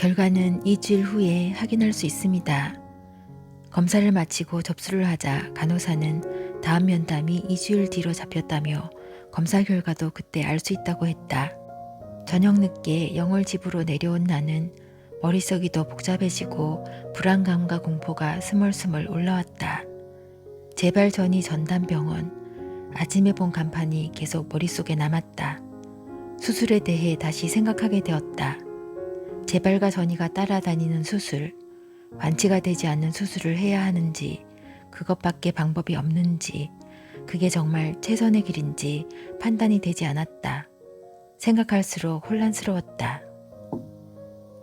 결과는 2주일 후에 확인할 수 있습니다. 검사를 마치고 접수를 하자 간호사는 다음 면담이 2주일 뒤로 잡혔다며 검사 결과도 그때 알 수 있다고 했다. 저녁 늦게 영월 집으로 내려온 나는 머릿속이 더 복잡해지고 불안감과 공포가 스멀스멀 올라왔다. 재발 전이 전담병원, 아침에 본 간판이 계속 머릿속에 남았다. 수술에 대해 다시 생각하게 되었다. 재발과 전이가 따라다니는 수술, 완치가 되지 않는 수술을 해야 하는지, 그것밖에 방법이 없는지, 그게 정말 최선의 길인지 판단이 되지 않았다. 생각할수록 혼란스러웠다.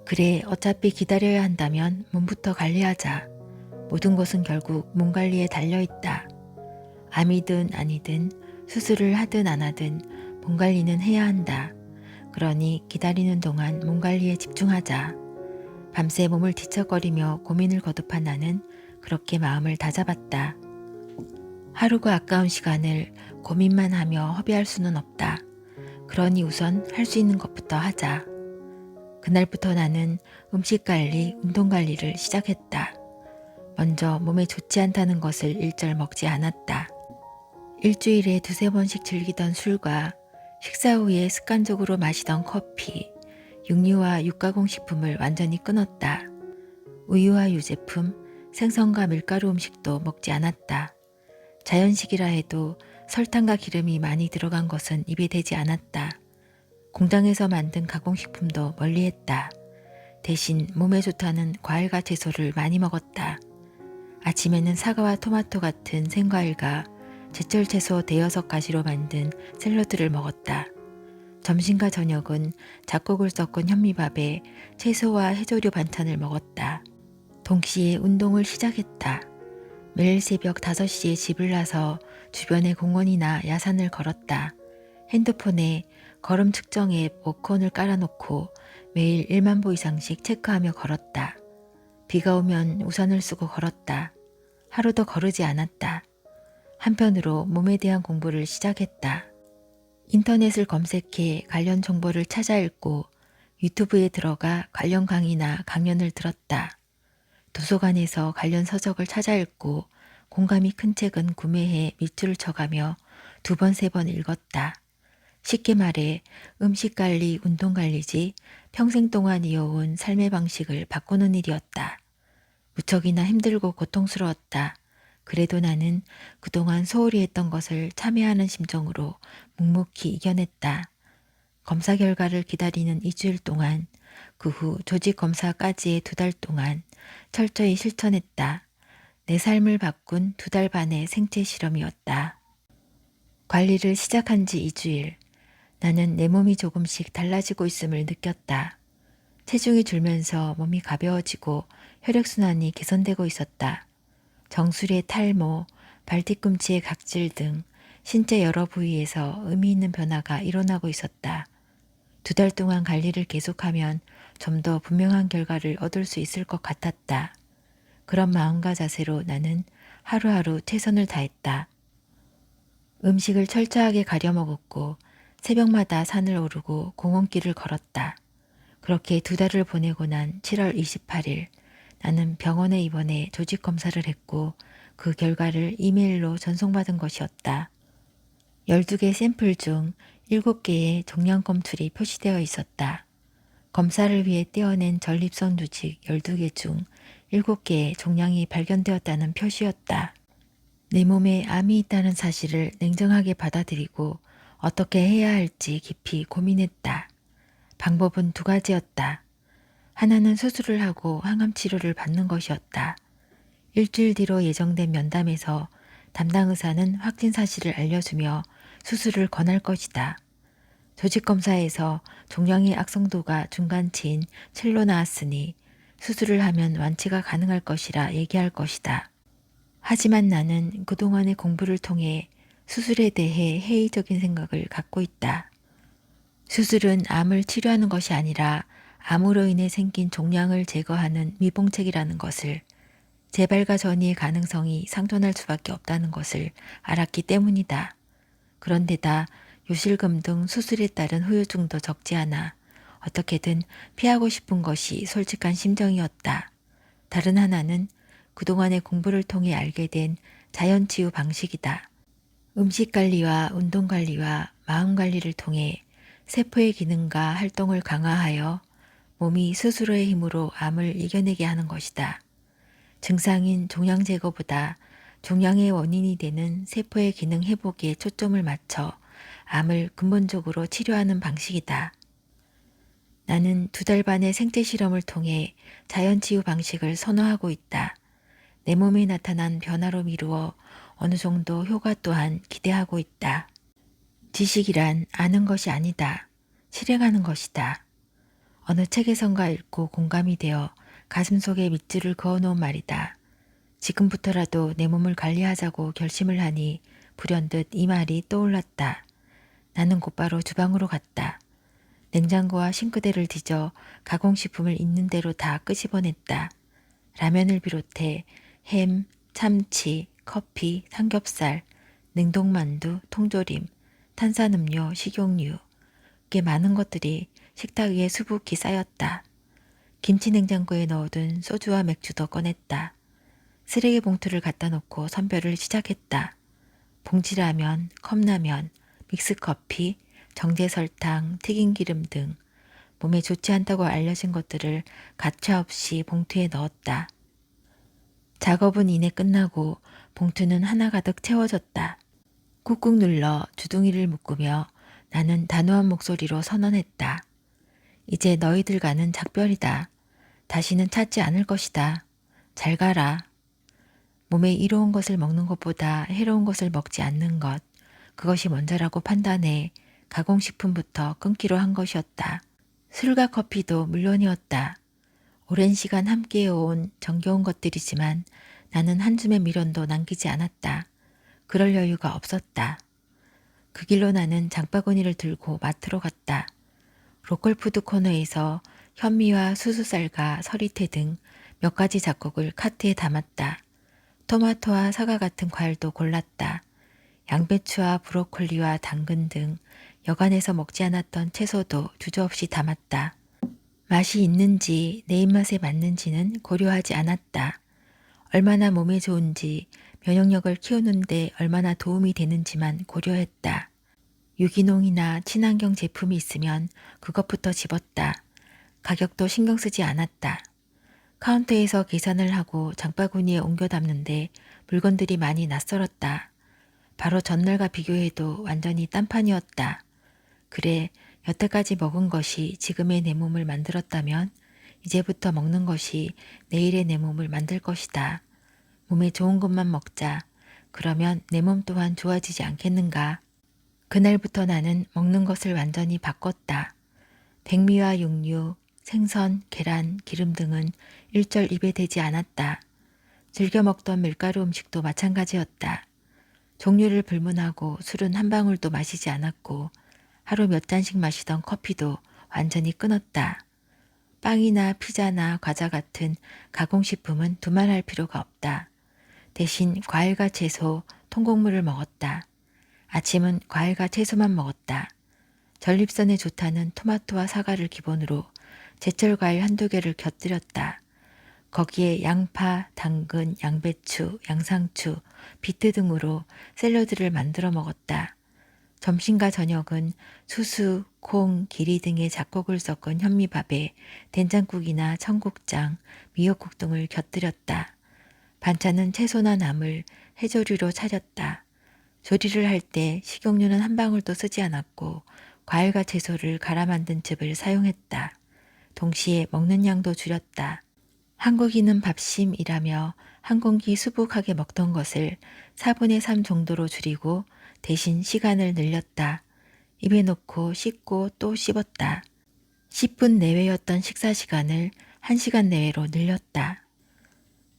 그래, 어차피 기다려야 한다면 몸부터 관리하자. 모든 것은 결국 몸 관리에 달려 있다. 암이든 아니든 수술을 하든 안 하든 몸 관리는 해야 한다. 그러니 기다리는 동안 몸 관리에 집중하자. 밤새 몸을 뒤척거리며 고민을 거듭한 나는 그렇게 마음을 다잡았다. 하루가 아까운 시간을 고민만 하며 허비할 수는 없다. 그러니 우선 할 수 있는 것부터 하자. 그날부터 나는 음식 관리, 운동 관리를 시작했다. 먼저 몸에 좋지 않다는 것을 일절 먹지 않았다. 일주일에 두세 번씩 즐기던 술과 식사 후에 습관적으로 마시던 커피, 육류와 육가공식품을 완전히 끊었다. 우유와 유제품, 생선과 밀가루 음식도 먹지 않았다. 자연식이라 해도 설탕과 기름이 많이 들어간 것은 입에 대지 않았다. 공장에서 만든 가공식품도 멀리했다. 대신 몸에 좋다는 과일과 채소를 많이 먹었다. 아침에는 사과와 토마토 같은 생과일과 제철 채소 대여섯 가지로 만든 샐러드를 먹었다. 점심과 저녁은 잡곡을 섞은 현미밥에 채소와 해조류 반찬을 먹었다. 동시에 운동을 시작했다. 매일 새벽 5시에 집을 나서 주변의 공원이나 야산을 걸었다. 핸드폰에 걸음 측정 앱 워콘을 깔아놓고 매일 1만 보 이상씩 체크하며 걸었다. 비가 오면 우산을 쓰고 걸었다. 하루도 거르지 않았다. 한편으로 몸에 대한 공부를 시작했다. 인터넷을 검색해 관련 정보를 찾아 읽고 유튜브에 들어가 관련 강의나 강연을 들었다. 도서관에서 관련 서적을 찾아 읽고 공감이 큰 책은 구매해 밑줄을 쳐가며 두 번, 세 번 읽었다. 쉽게 말해 음식 관리, 운동 관리지 평생 동안 이어온 삶의 방식을 바꾸는 일이었다. 무척이나 힘들고 고통스러웠다. 그래도 나는 그동안 소홀히 했던 것을 참회하는 심정으로 묵묵히 이겨냈다. 검사 결과를 기다리는 2주일 동안, 그 후 조직 검사까지의 두 달 동안 철저히 실천했다. 내 삶을 바꾼 두 달 반의 생체 실험이었다. 관리를 시작한 지 2주일. 나는 내 몸이 조금씩 달라지고 있음을 느꼈다. 체중이 줄면서 몸이 가벼워지고 혈액순환이 개선되고 있었다. 정수리의 탈모, 발뒤꿈치의 각질 등 신체 여러 부위에서 의미 있는 변화가 일어나고 있었다. 두 달 동안 관리를 계속하면 좀 더 분명한 결과를 얻을 수 있을 것 같았다. 그런 마음과 자세로 나는 하루하루 최선을 다했다. 음식을 철저하게 가려 먹었고 새벽마다 산을 오르고 공원길을 걸었다. 그렇게 두 달을 보내고 난 7월 28일 나는 병원에 입원해 조직 검사를 했고 그 결과를 이메일로 전송받은 것이었다. 12개 샘플 중 7개의 종양 검출이 표시되어 있었다. 검사를 위해 떼어낸 전립선 조직 12개 중 7개의 종양이 발견되었다는 표시였다. 내 몸에 암이 있다는 사실을 냉정하게 받아들이고 어떻게 해야 할지 깊이 고민했다. 방법은 두 가지였다. 하나는 수술을 하고 항암 치료를 받는 것이었다. 일주일 뒤로 예정된 면담에서 담당 의사는 확진 사실을 알려주며 수술을 권할 것이다. 조직검사에서 종양의 악성도가 중간치인 7로 나왔으니 수술을 하면 완치가 가능할 것이라 얘기할 것이다. 하지만 나는 그동안의 공부를 통해 수술에 대해 회의적인 생각을 갖고 있다. 수술은 암을 치료하는 것이 아니라 암으로 인해 생긴 종양을 제거하는 미봉책이라는 것을 재발과 전이의 가능성이 상존할 수밖에 없다는 것을 알았기 때문이다. 그런데다 요실금 등 수술에 따른 후유증도 적지 않아 어떻게든 피하고 싶은 것이 솔직한 심정이었다. 다른 하나는 그동안의 공부를 통해 알게 된 자연치유 방식이다. 음식 관리와 운동 관리와 마음 관리를 통해 세포의 기능과 활동을 강화하여 몸이 스스로의 힘으로 암을 이겨내게 하는 것이다. 증상인 종양 제거보다 종양의 원인이 되는 세포의 기능 회복에 초점을 맞춰 암을 근본적으로 치료하는 방식이다. 나는 두 달 반의 생체 실험을 통해 자연 치유 방식을 선호하고 있다. 내 몸에 나타난 변화로 미루어 어느 정도 효과 또한 기대하고 있다. 지식이란 아는 것이 아니다. 실행하는 것이다. 어느 책에선가 읽고 공감이 되어 가슴 속에 밑줄을 그어놓은 말이다. 지금부터라도 내 몸을 관리하자고 결심을 하니 불현듯 이 말이 떠올랐다. 나는 곧바로 주방으로 갔다. 냉장고와 싱크대를 뒤져 가공식품을 있는 대로 다 끄집어냈다. 라면을 비롯해 햄, 참치, 커피, 삼겹살, 냉동만두, 통조림, 탄산음료, 식용유, 꽤 많은 것들이 식탁 위에 수북히 쌓였다. 김치 냉장고에 넣어둔 소주와 맥주도 꺼냈다. 쓰레기 봉투를 갖다 놓고 선별을 시작했다. 봉지라면, 컵라면, 믹스커피, 정제설탕, 튀김기름 등 몸에 좋지 않다고 알려진 것들을 가차없이 봉투에 넣었다. 작업은 이내 끝나고 봉투는 하나 가득 채워졌다. 꾹꾹 눌러 주둥이를 묶으며 나는 단호한 목소리로 선언했다. 이제 너희들과는 작별이다. 다시는 찾지 않을 것이다. 잘 가라. 몸에 이로운 것을 먹는 것보다 해로운 것을 먹지 않는 것, 그것이 먼저라고 판단해 가공식품부터 끊기로 한 것이었다. 술과 커피도 물론이었다. 오랜 시간 함께해온 정겨운 것들이지만 나는 한 줌의 미련도 남기지 않았다. 그럴 여유가 없었다. 그 길로 나는 장바구니를 들고 마트로 갔다. 로컬푸드 코너에서 현미와 수수쌀과 서리태 등 몇 가지 작곡을 카트에 담았다. 토마토와 사과 같은 과일도 골랐다. 양배추와 브로콜리와 당근 등 여간에서 먹지 않았던 채소도 주저없이 담았다. 맛이 있는지 내 입맛에 맞는지는 고려하지 않았다. 얼마나 몸에 좋은지 면역력을 키우는데 얼마나 도움이 되는지만 고려했다. 유기농이나 친환경 제품이 있으면 그것부터 집었다. 가격도 신경 쓰지 않았다. 카운터에서 계산을 하고 장바구니에 옮겨 담는데 물건들이 많이 낯설었다. 바로 전날과 비교해도 완전히 딴판이었다. 그래, 여태까지 먹은 것이 지금의 내 몸을 만들었다면 이제부터 먹는 것이 내일의 내 몸을 만들 것이다. 몸에 좋은 것만 먹자. 그러면 내 몸 또한 좋아지지 않겠는가? 그날부터 나는 먹는 것을 완전히 바꿨다. 백미와 육류, 생선, 계란, 기름 등은 일절 입에 대지 않았다. 즐겨 먹던 밀가루 음식도 마찬가지였다. 종류를 불문하고 술은 한 방울도 마시지 않았고 하루 몇 잔씩 마시던 커피도 완전히 끊었다. 빵이나 피자나 과자 같은 가공식품은 두말할 필요가 없다. 대신 과일과 채소, 통곡물을 먹었다. 아침은 과일과 채소만 먹었다. 전립선에 좋다는 토마토와 사과를 기본으로 제철 과일 한두 개를 곁들였다. 거기에 양파, 당근, 양배추, 양상추, 비트 등으로 샐러드를 만들어 먹었다. 점심과 저녁은 수수, 콩, 기리 등의 잡곡을 섞은 현미밥에 된장국이나 청국장, 미역국 등을 곁들였다. 반찬은 채소나 나물, 해조류로 차렸다. 조리를 할 때 식용유는 한 방울도 쓰지 않았고 과일과 채소를 갈아 만든 즙을 사용했다. 동시에 먹는 양도 줄였다. 한국인은 밥심이라며 한 공기 수북하게 먹던 것을 4분의 3 정도로 줄이고 대신 시간을 늘렸다. 입에 넣고 씻고 또 씹었다. 10분 내외였던 식사 시간을 1시간 내외로 늘렸다.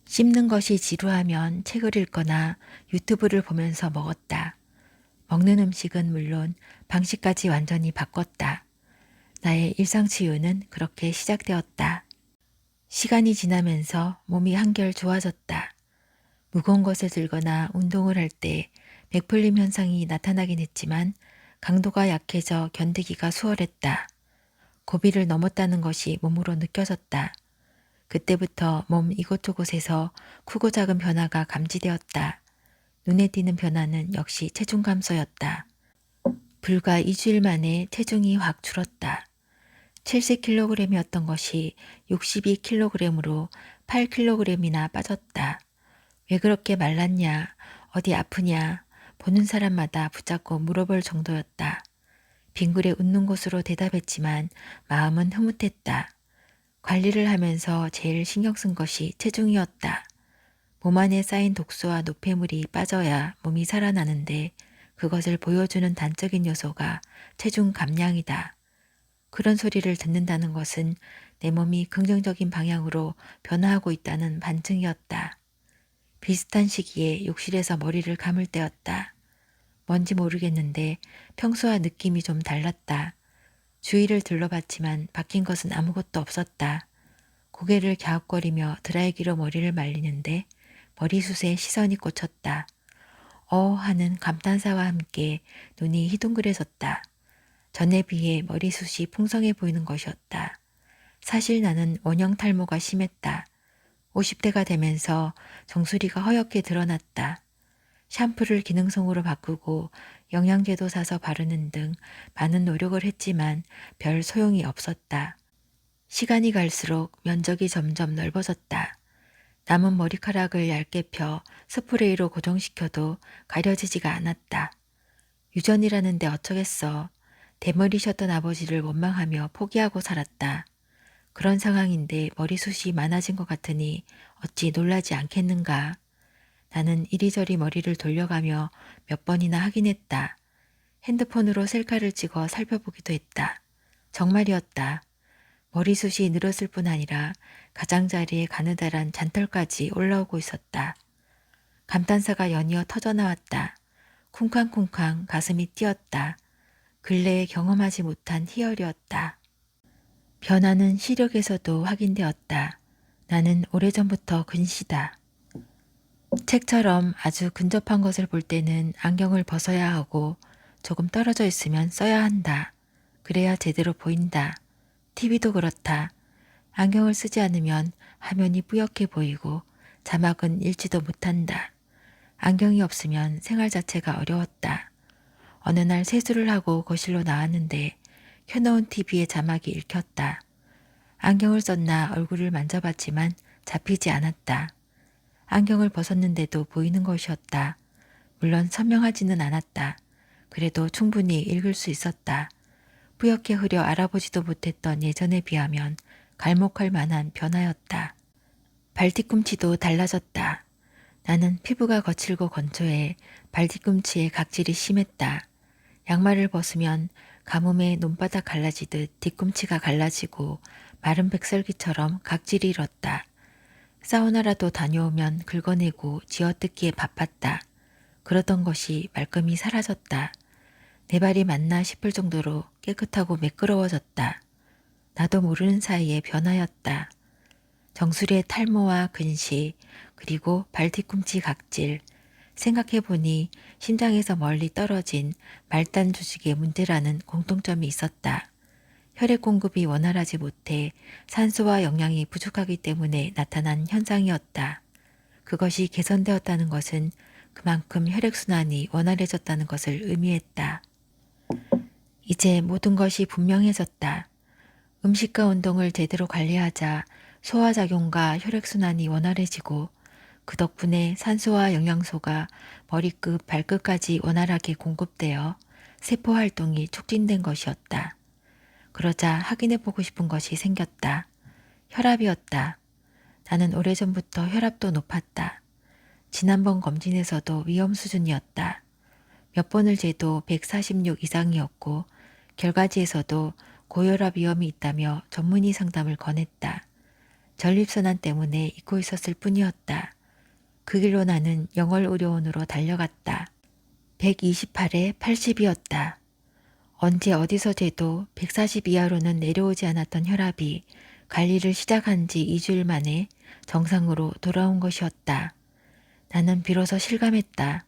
씹는 것이 지루하면 책을 읽거나 유튜브를 보면서 먹었다. 먹는 음식은 물론 방식까지 완전히 바꿨다. 나의 일상 치유는 그렇게 시작되었다. 시간이 지나면서 몸이 한결 좋아졌다. 무거운 것을 들거나 운동을 할 때 맥풀림 현상이 나타나긴 했지만 강도가 약해져 견디기가 수월했다. 고비를 넘었다는 것이 몸으로 느껴졌다. 그때부터 몸 이곳저곳에서 크고 작은 변화가 감지되었다. 눈에 띄는 변화는 역시 체중 감소였다. 불과 2주일 만에 체중이 확 줄었다. 70kg이었던 것이 62kg으로 8kg이나 빠졌다. 왜 그렇게 말랐냐? 어디 아프냐? 보는 사람마다 붙잡고 물어볼 정도였다. 빙글에 웃는 곳으로 대답했지만 마음은 흐뭇했다. 관리를 하면서 제일 신경 쓴 것이 체중이었다. 몸 안에 쌓인 독소와 노폐물이 빠져야 몸이 살아나는데 그것을 보여주는 단적인 요소가 체중 감량이다. 그런 소리를 듣는다는 것은 내 몸이 긍정적인 방향으로 변화하고 있다는 반증이었다. 비슷한 시기에 욕실에서 머리를 감을 때였다. 뭔지 모르겠는데 평소와 느낌이 좀 달랐다. 주위를 둘러봤지만 바뀐 것은 아무것도 없었다. 고개를 갸웃거리며 드라이기로 머리를 말리는데 머리숱에 시선이 꽂혔다. 어 하는 감탄사와 함께 눈이 희둥그레졌다. 전에 비해 머리숱이 풍성해 보이는 것이었다. 사실 나는 원형 탈모가 심했다. 50대가 되면서 정수리가 허옇게 드러났다. 샴푸를 기능성으로 바꾸고 영양제도 사서 바르는 등 많은 노력을 했지만 별 소용이 없었다. 시간이 갈수록 면적이 점점 넓어졌다. 남은 머리카락을 얇게 펴 스프레이로 고정시켜도 가려지지가 않았다. 유전이라는데 어쩌겠어. 대머리셨던 아버지를 원망하며 포기하고 살았다. 그런 상황인데 머리숱이 많아진 것 같으니 어찌 놀라지 않겠는가. 나는 이리저리 머리를 돌려가며 몇 번이나 확인했다. 핸드폰으로 셀카를 찍어 살펴보기도 했다. 정말이었다. 머리숱이 늘었을 뿐 아니라 가장자리에 가느다란 잔털까지 올라오고 있었다. 감탄사가 연이어 터져나왔다. 쿵쾅쿵쾅 가슴이 뛰었다. 근래에 경험하지 못한 희열이었다. 변화는 시력에서도 확인되었다. 나는 오래전부터 근시다. 책처럼 아주 근접한 것을 볼 때는 안경을 벗어야 하고 조금 떨어져 있으면 써야 한다. 그래야 제대로 보인다. TV도 그렇다. 안경을 쓰지 않으면 화면이 뿌옇게 보이고 자막은 읽지도 못한다. 안경이 없으면 생활 자체가 어려웠다. 어느 날 세수를 하고 거실로 나왔는데 켜놓은 TV에 자막이 읽혔다. 안경을 썼나 얼굴을 만져봤지만 잡히지 않았다. 안경을 벗었는데도 보이는 것이었다. 물론 선명하지는 않았다. 그래도 충분히 읽을 수 있었다. 뿌옇게 흐려 알아보지도 못했던 예전에 비하면 갈목할 만한 변화였다. 발 뒤꿈치도 달라졌다. 나는 피부가 거칠고 건조해 발 뒤꿈치에 각질이 심했다. 양말을 벗으면 가뭄에 논바닥 갈라지듯 뒤꿈치가 갈라지고 마른 백설기처럼 각질이 일었다. 사우나라도 다녀오면 긁어내고 쥐어뜯기에 바빴다. 그러던 것이 말끔히 사라졌다. 내 발이 맞나 싶을 정도로 깨끗하고 매끄러워졌다. 나도 모르는 사이에 변화였다. 정수리의 탈모와 근시, 그리고 발 뒤꿈치 각질, 생각해보니 심장에서 멀리 떨어진 말단 조직의 문제라는 공통점이 있었다. 혈액 공급이 원활하지 못해 산소와 영양이 부족하기 때문에 나타난 현상이었다. 그것이 개선되었다는 것은 그만큼 혈액순환이 원활해졌다는 것을 의미했다. 이제 모든 것이 분명해졌다. 음식과 운동을 제대로 관리하자 소화작용과 혈액순환이 원활해지고 그 덕분에 산소와 영양소가 머리끝, 발끝까지 원활하게 공급되어 세포 활동이 촉진된 것이었다. 그러자 확인해보고 싶은 것이 생겼다. 혈압이었다. 나는 오래전부터 혈압도 높았다. 지난번 검진에서도 위험 수준이었다. 몇 번을 재도 146 이상이었고 결과지에서도 고혈압 위험이 있다며 전문의 상담을 권했다. 전립선암 때문에 잊고 있었을 뿐이었다. 그 길로 나는 영월의료원으로 달려갔다. 128에 80이었다. 언제 어디서 재도 140 이하로는 내려오지 않았던 혈압이 관리를 시작한 지 2주일 만에 정상으로 돌아온 것이었다. 나는 비로소 실감했다.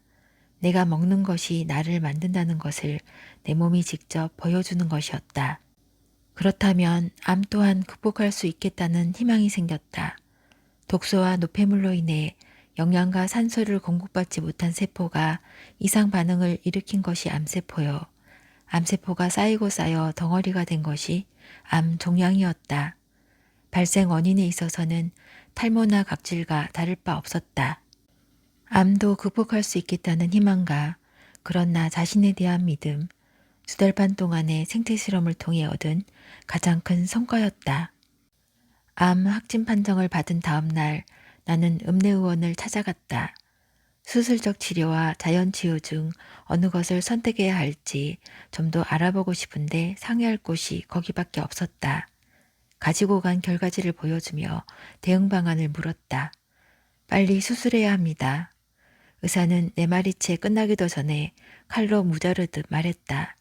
내가 먹는 것이 나를 만든다는 것을 내 몸이 직접 보여주는 것이었다. 그렇다면 암 또한 극복할 수 있겠다는 희망이 생겼다. 독소와 노폐물로 인해 영양과 산소를 공급받지 못한 세포가 이상 반응을 일으킨 것이 암세포요. 암세포가 쌓이고 쌓여 덩어리가 된 것이 암 종양이었다. 발생 원인에 있어서는 탈모나 각질과 다를 바 없었다. 암도 극복할 수 있겠다는 희망과 그런 나 자신에 대한 믿음, 두 달 반 동안의 생태 실험을 통해 얻은 가장 큰 성과였다. 암 확진 판정을 받은 다음 날 나는 읍내 의원을 찾아갔다. 수술적 치료와 자연 치유 중 어느 것을 선택해야 할지 좀 더 알아보고 싶은데 상의할 곳이 거기밖에 없었다. 가지고 간 결과지를 보여주며 대응 방안을 물었다. 빨리 수술해야 합니다. 의사는 내 말이 채 끝나기도 전에 칼로 무자르듯 말했다.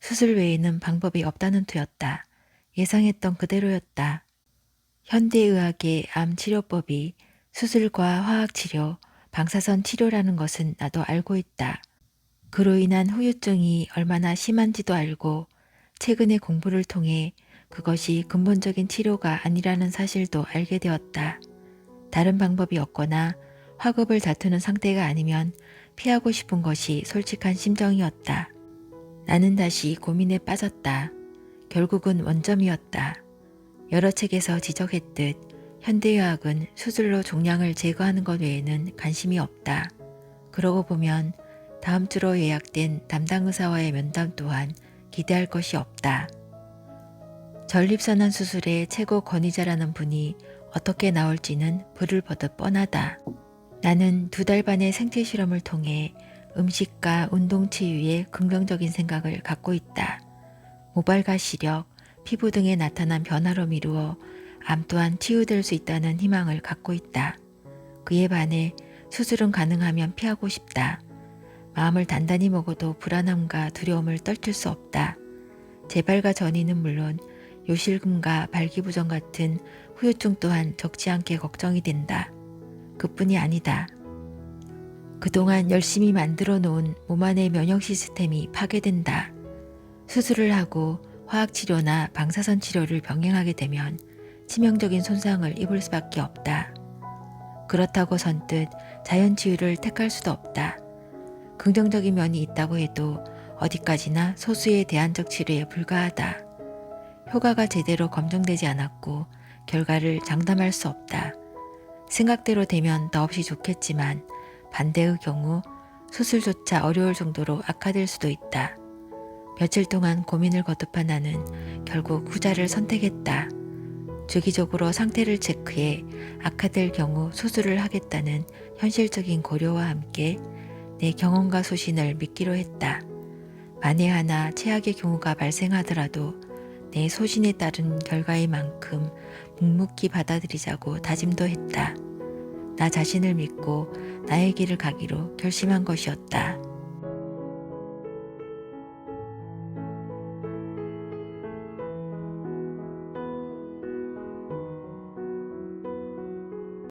수술 외에는 방법이 없다는 투였다. 예상했던 그대로였다. 현대의학의 암 치료법이 수술과 화학치료, 방사선 치료라는 것은 나도 알고 있다. 그로 인한 후유증이 얼마나 심한지도 알고 최근의 공부를 통해 그것이 근본적인 치료가 아니라는 사실도 알게 되었다. 다른 방법이 없거나 화급을 다투는 상태가 아니면 피하고 싶은 것이 솔직한 심정이었다. 나는 다시 고민에 빠졌다. 결국은 원점이었다. 여러 책에서 지적했듯 현대의학은 수술로 종양을 제거하는 것 외에는 관심이 없다. 그러고 보면 다음 주로 예약된 담당 의사와의 면담 또한 기대할 것이 없다. 전립선암 수술의 최고 권위자라는 분이 어떻게 나올지는 불을 보듯 뻔하다. 나는 두 달 반의 생체 실험을 통해 음식과 운동 치유에 긍정적인 생각을 갖고 있다. 모발과 시력, 피부 등에 나타난 변화로 미루어 암 또한 치유될 수 있다는 희망을 갖고 있다. 그에 반해 수술은 가능하면 피하고 싶다. 마음을 단단히 먹어도 불안함과 두려움을 떨칠 수 없다. 재발과 전이는 물론 요실금과 발기부전 같은 후유증 또한 적지 않게 걱정이 된다. 그뿐이 아니다. 그동안 열심히 만들어 놓은 몸 안의 면역 시스템이 파괴된다. 수술을 하고 화학치료나 방사선 치료를 병행하게 되면 치명적인 손상을 입을 수밖에 없다. 그렇다고 선뜻 자연 치유를 택할 수도 없다. 긍정적인 면이 있다고 해도 어디까지나 소수의 대안적 치료에 불과하다. 효과가 제대로 검증되지 않았고 결과를 장담할 수 없다. 생각대로 되면 더없이 좋겠지만 반대의 경우 수술조차 어려울 정도로 악화될 수도 있다. 며칠 동안 고민을 거듭한 나는 결국 후자를 선택했다. 주기적으로 상태를 체크해 악화될 경우 수술을 하겠다는 현실적인 고려와 함께 내 경험과 소신을 믿기로 했다. 만에 하나 최악의 경우가 발생하더라도 내 소신에 따른 결과의 만큼 묵묵히 받아들이자고 다짐도 했다. 나 자신을 믿고 나의 길을 가기로 결심한 것이었다.